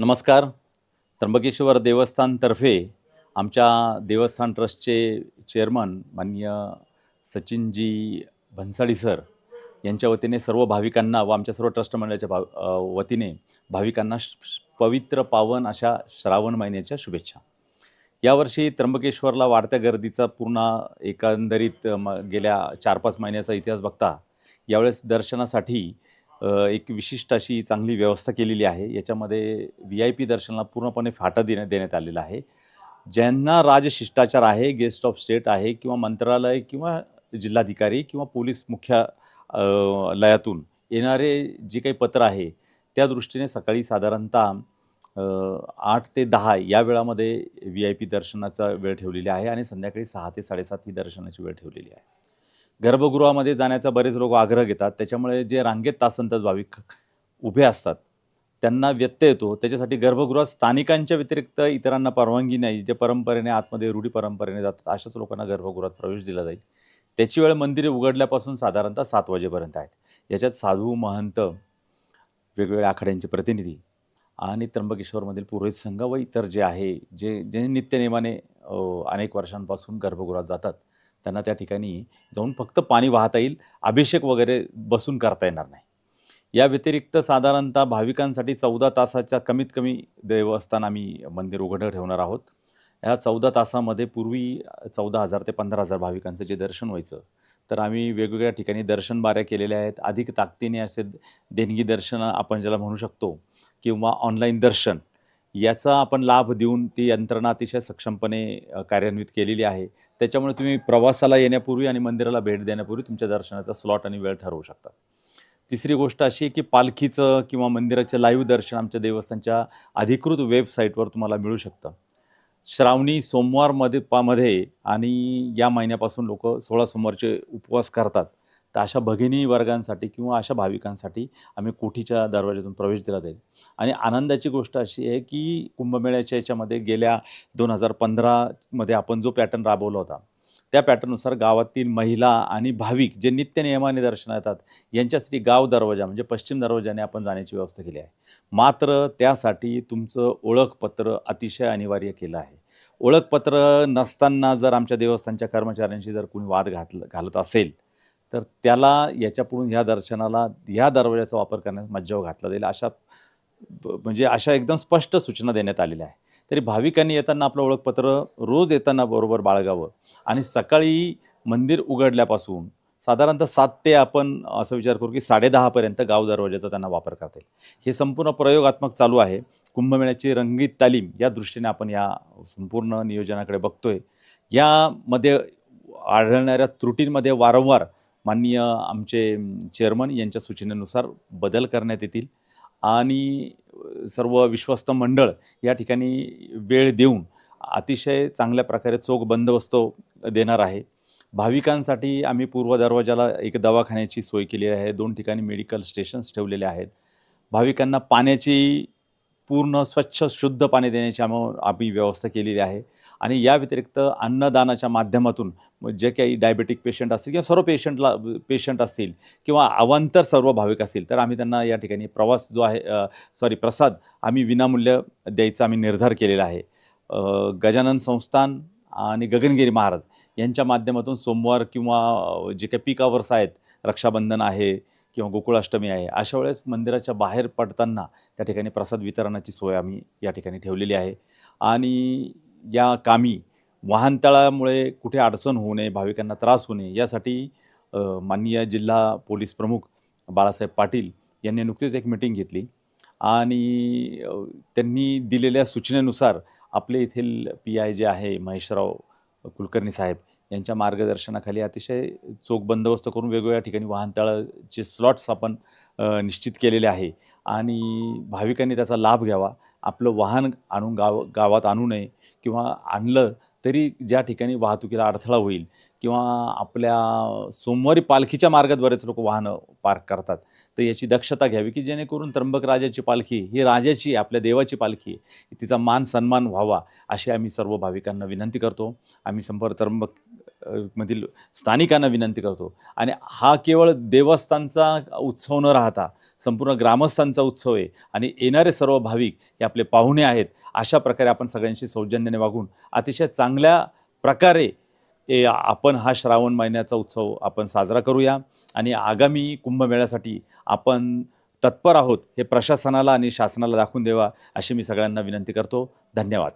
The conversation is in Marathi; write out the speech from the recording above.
नमस्कार. त्र्यंबकेश्वर देवस्थानतर्फे आमच्या देवस्थान ट्रस्टचे चेअरमन माननीय सचिनजी भन्साळी सर यांच्या वतीने सर्व भाविकांना व आमच्या सर्व ट्रस्ट मंडळाच्या भाव वतीने भाविकांना श- पवित्र पावन अशा श्रावण महिन्याच्या शुभेच्छा. यावर्षी त्र्यंबकेश्वरला वाढत्या गर्दीचा पूर्ण एकंदरीत म- गेल्या चार पाच महिन्याचा इतिहास बघता यावेळेस दर्शनासाठी एक विशिष्ट अशी चांगली व्यवस्था केलेली आहे. याच्यामध्ये व्ही आय पी दर्शनाला पूर्णपणे फाटा देण्या देण्यात आलेला आहे. ज्यांना राजशिष्टाचार आहे गेस्ट ऑफ स्टेट आहे किंवा मंत्रालय किंवा जिल्हाधिकारी किंवा पोलीस मुख्य लयातून येणारे जे काही पत्र आहे त्या दृष्टीने सकाळी साधारणतः आठ ते दहा या वेळामध्ये व्ही आय पी दर्शनाचा वेळ ठेवलेली आहे आणि संध्याकाळी सहा ते साडेसात ही दर्शनाची वेळ ठेवलेली आहे. गर्भगृहामध्ये जाण्याचा बरेच लोक आग्रह घेतात. त्याच्यामुळे जे रांगेत तासंतास भाविक उभे असतात त्यांना व्यत्यय येतो. त्याच्यासाठी गर्भगृहात स्थानिकांच्या व्यतिरिक्त इतरांना परवानगी नाही जे परंपरेने आतमध्ये रूढी परंपरेने जातात अशाच लोकांना गर्भगृहात प्रवेश दिला जाईल. त्याची वेळ मंदिरे उघडल्यापासून साधारणतः सात वाजेपर्यंत आहेत. याच्यात साधू महंत वेगवेगळ्या आखाड्यांचे प्रतिनिधी आणि त्र्यंबकेश्वरमधील पुरोहित संघ व इतर जे आहे जे जे नित्यनेमाने अनेक वर्षांपासून गर्भगृहात जातात. त्यांना त्या ठिकाणी जाऊन फक्त पाणी वाहता येईल अभिषेक वगैरे बसून करता येणार नाही. या व्यतिरिक्त साधारणतः भाविकांसाठी चौदा तासाच्या कमीत कमी देवस्थान आम्ही मंदिर उघडं ठेवणार आहोत. ह्या चौदा तासामध्ये पूर्वी चौदा हजार ते पंधरा हजार भाविकांचं जे दर्शन व्हायचं तर आम्ही वेगवेगळ्या ठिकाणी दर्शन बाऱ्या केलेल्या आहेत. अधिक ताकदीने असे देणगी दर्शन आपण ज्याला म्हणू शकतो किंवा ऑनलाईन दर्शन याचा आपण लाभ देऊन ती यंत्रणा अतिशय सक्षमपणे कार्यान्वित केलेली आहे. त्याच्यामुळे तुम्ही प्रवासाला येण्यापूर्वी आणि मंदिराला भेट देण्यापूर्वी तुमच्या दर्शनाचा स्लॉट आणि वेळ ठरवू शकता. तिसरी गोष्ट अशी आहे की पालखीचं किंवा मंदिराचं लाईव्ह दर्शन आमच्या देवस्थानच्या अधिकृत वेबसाईटवर तुम्हाला मिळू शकतं. श्रावणी सोमवारमध्ये पामध्ये आणि या महिन्यापासून लोक सोळा सोमवारचे उपवास करतात. तर अशा भगिनी वर्गांसाठी किंवा अशा भाविकांसाठी आम्ही कोठीच्या दरवाज्यातून प्रवेश दिला जाईल? आणि आनंदाची गोष्ट अशी आहे की कुंभमेळ्याच्या याच्यामध्ये गेल्या दोन हजार पंधरामध्ये आपण जो पॅटर्न राबवला होता त्या पॅटर्ननुसार गावातील महिला आणि भाविक जे नित्य नियमाने दर्शनात येतात यांच्यासाठी गाव दरवाजा म्हणजे पश्चिम दरवाजाने आपण जाण्याची व्यवस्था केली आहे. मात्र त्यासाठी तुमचं ओळखपत्र अतिशय अनिवार्य केलं आहे. ओळखपत्र नसताना जर आमच्या देवस्थानच्या कर्मचाऱ्यांशी जर कोणी वाद घातलं घालत असेल तर त्याला याच्यापुढून ह्या दर्शनाला ह्या दरवाजाचा वापर करण्यास मज्जाव घातला जाईल अशा ब- म्हणजे अशा एकदम स्पष्ट सूचना देण्यात आलेल्या आहे तरी भाविकांनी येताना आपलं ओळखपत्र रोज येताना बरोबर बाळगावं आणि सकाळी मंदिर उघडल्यापासून साधारणतः सात ते आपण असं विचार करू की साडेदहापर्यंत गाव दरवाजाचा त्यांना वापर करता येईल. हे संपूर्ण प्रयोगात्मक चालू आहे. कुंभमेळ्याची रंगीत तालीम या दृष्टीने आपण या संपूर्ण नियोजनाकडे बघतोय. यामध्ये आढळणाऱ्या त्रुटींमध्ये वारंवार माननीय आमचे चेअरमन यांच्या सूचनेनुसार बदल करण्यात येतील. आणि सर्व विश्वस्त मंडळ या ठिकाणी वेळ देऊन अतिशय चांगल्या प्रकारे चोख बंदोबस्त देणार आहे. भाविकांसाठी आम्ही पूर्व दरवाजाला एक दवाखान्याची सोय केली आहे. दोन ठिकाणी मेडिकल स्टेशन्स ठेवलेले आहेत. भाविकांना पाण्याची पूर्ण स्वच्छ शुद्ध पाणी देण्याची आम्ही आम्ही व्यवस्था केलेली आहे. आणि या व्यतिरिक्त अन्नदानाच्या माध्यमातून जे काही डायबेटिक पेशंट असतील किंवा सर्व पेशंटला पेशंट असतील किंवा अवांतर सर्व भाविक असतील तर आम्ही त्यांना या ठिकाणी प्रवास जो आहे सॉरी प्रसाद आम्ही विनामूल्य द्यायचा आम्ही निर्धार केलेला आहे. गजानन संस्थान आणि गगनगिरी महाराज यांच्या माध्यमातून सोमवार किंवा जे काही पीक आवर्स आहेत रक्षाबंधन आहे किंवा गोकुळाष्टमी आहे अशा वेळेस मंदिराच्या बाहेर पडताना त्या ठिकाणी प्रसाद वितरणाची सोय आम्ही या ठिकाणी ठेवलेली आहे. आणि या कामी वाहनतळामुळे कुठे अडचण होऊ नये भाविकांना त्रास होऊ नये यासाठी माननीय जिल्हा पोलीस प्रमुख बाळासाहेब पाटील यांनी नुकतीच एक मिटिंग घेतली. आणि त्यांनी दिलेल्या सूचनेनुसार आपले येथील पी आय जे आहे महेशराव कुलकर्णी साहेब यांच्या मार्गदर्शनाखाली अतिशय चोख बंदोबस्त करून वेगवेगळ्या ठिकाणी वाहनतळाचे स्लॉट्स आपण निश्चित केलेले आहे. आणि भाविकांनी त्याचा लाभ घ्यावा. आपलं वाहन आणून गाव गावात आणू नये. किंवा आणलं तरी ज्या ठिकाणी वाहतुकीला अडथळा होईल किंवा आपल्या सोमवारी पालखीच्या मार्गात बरेच लोक वाहनं पार्क करतात तर याची दक्षता घ्यावी की जेणेकरून त्र्यंबक राजाची पालखी ही राजाची आहे, आपल्या देवाची पालखी तिचा मान सन्मान व्हावा अशी आम्ही सर्व भाविकांना विनंती करतो. आम्ही संपर्क त्र्यंबक मधील स्थानिकांना विनंती करतो. आणि हा केवळ देवस्थानचा उत्सव न राहता संपूर्ण ग्रामस्थांचा उत्सव आहे आणि येणारे सर्व भाविक हे आपले पाहुणे आहेत अशा प्रकारे आपण सगळ्यांशी सौजन्याने वागून अतिशय चांगल्या प्रकारे ए आपण हा श्रावण महिन्याचा उत्सव आपण साजरा करूया. आणि आगामी कुंभमेळ्यासाठी आपण तत्पर आहोत हे प्रशासनाला आणि शासनाला दाखवून देवा अशी मी सगळ्यांना विनंती करतो. धन्यवाद.